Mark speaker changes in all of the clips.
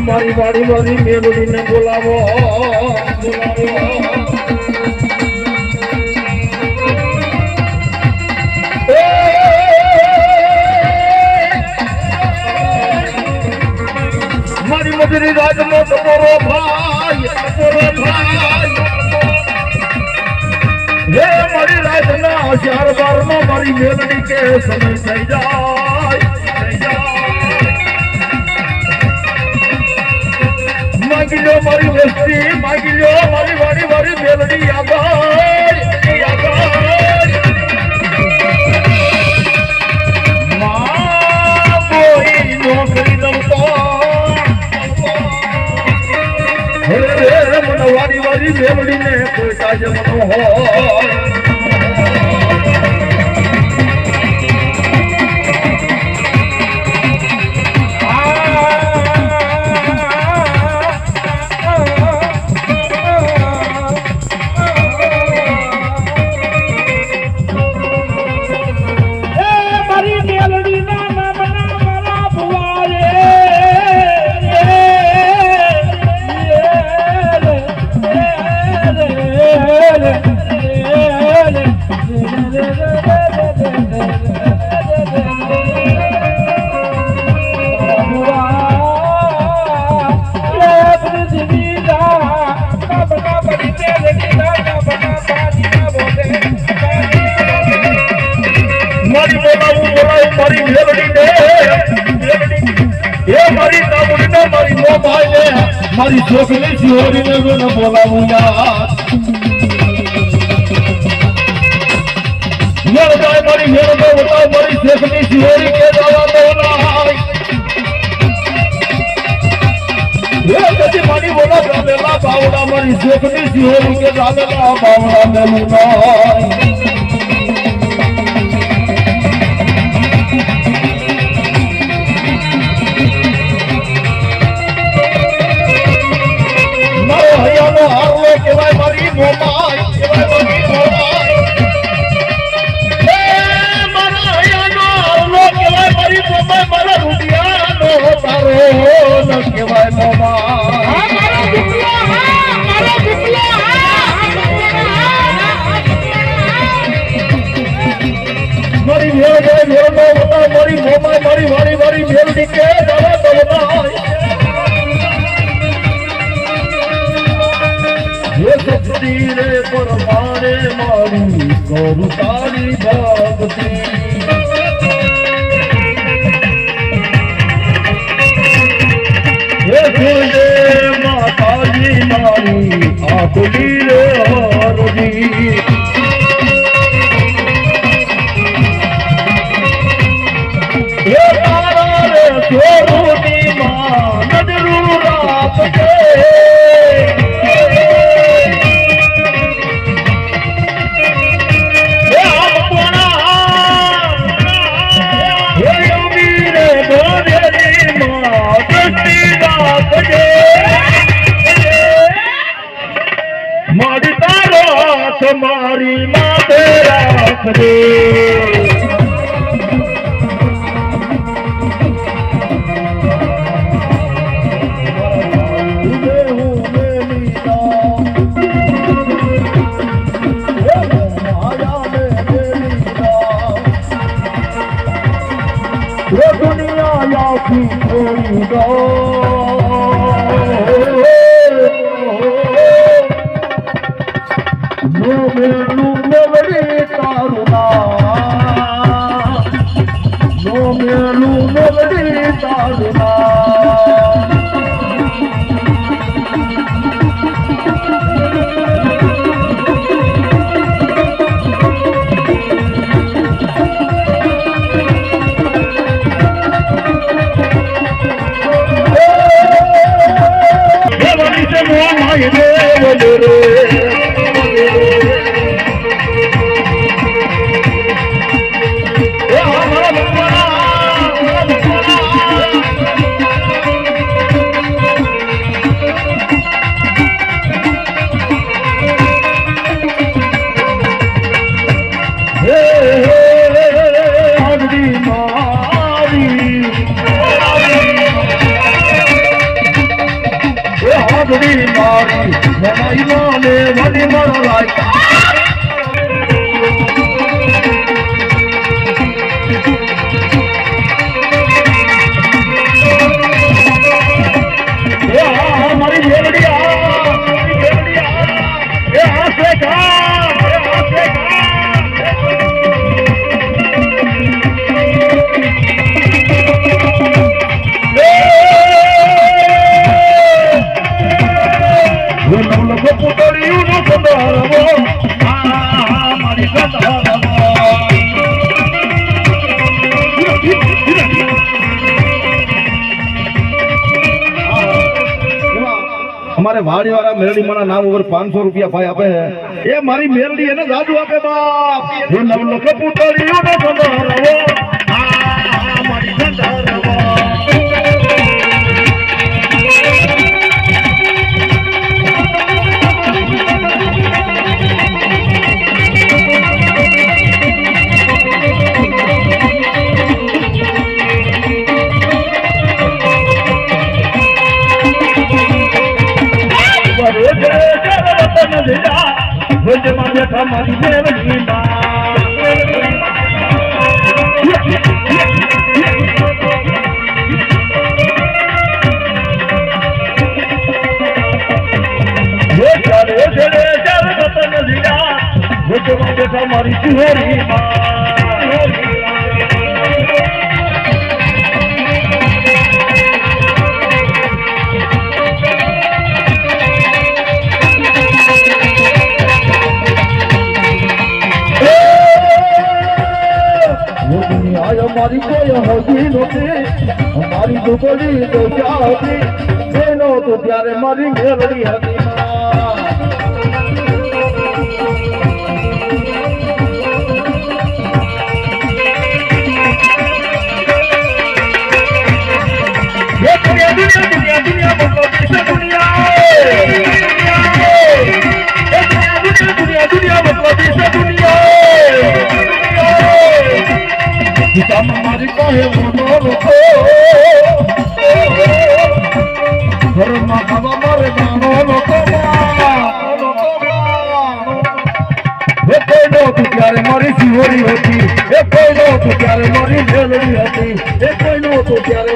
Speaker 1: મારી વાડી વાળી મેલડીને બોલાવો બોલાવો. મારી મજૂરી રાજનો તમારો ભાઈ તમારો ભાઈ. હે મારી રાતના ચાર બારમાં મારી મેલડી કે સમય થઈ જાય. માગી લો મારી વસ્તી માગી લો મારી વાડી વાડી મેલડી આગળ.
Speaker 2: મારી
Speaker 1: બોલાવું દે. એ મારી તામુડીને મારી મો ભાઈને મારી છોકરી શિહોરીને મને બોલાવું યાર. મેળભાઈ મારી મેળભાઈ બતાવ મારી છોકરી છોરી કે દાવા બોલાય એ કદી મારી બોલા બાવડા, મારી છોકરી શિહોરી કે ગામેલા બાવડા મેલું નાય Come on. પરમારે મારું કરું તારી ભક્તિ માતાજી મારી આખલી રે ಹರೇ ஆயுதே અમારે વાડી વાળા મેરડી માના નામ ઉપર પાંચસો રૂપિયા ભાઈ આપે એ મારી મેરડી એને દાદુ આપે બાપ. એ નવલખ પુતળિયું નો રોજમાં બેઠા મારી મેરડી મારી સુહેરી અમારી કોઈ હોતી નથી. અમારી દુબળી તો ક્યાં હતી જેનો તો ત્યારે મારી ઘેરડી હતી દુનિયા દુનિયા દુનિયા દુનિયા. મારી કહે મોટો રોકો. ઘરમાં ખાવા મારે નાનો લોકો મારી શિવરી હતી. એ કોઈ નહોતું ત્યારે મારી મેલડી હતી. એ કોઈ નહોતું ત્યારે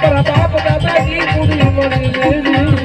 Speaker 3: પ્રતાપ
Speaker 4: દાદાજી પૂરી મળી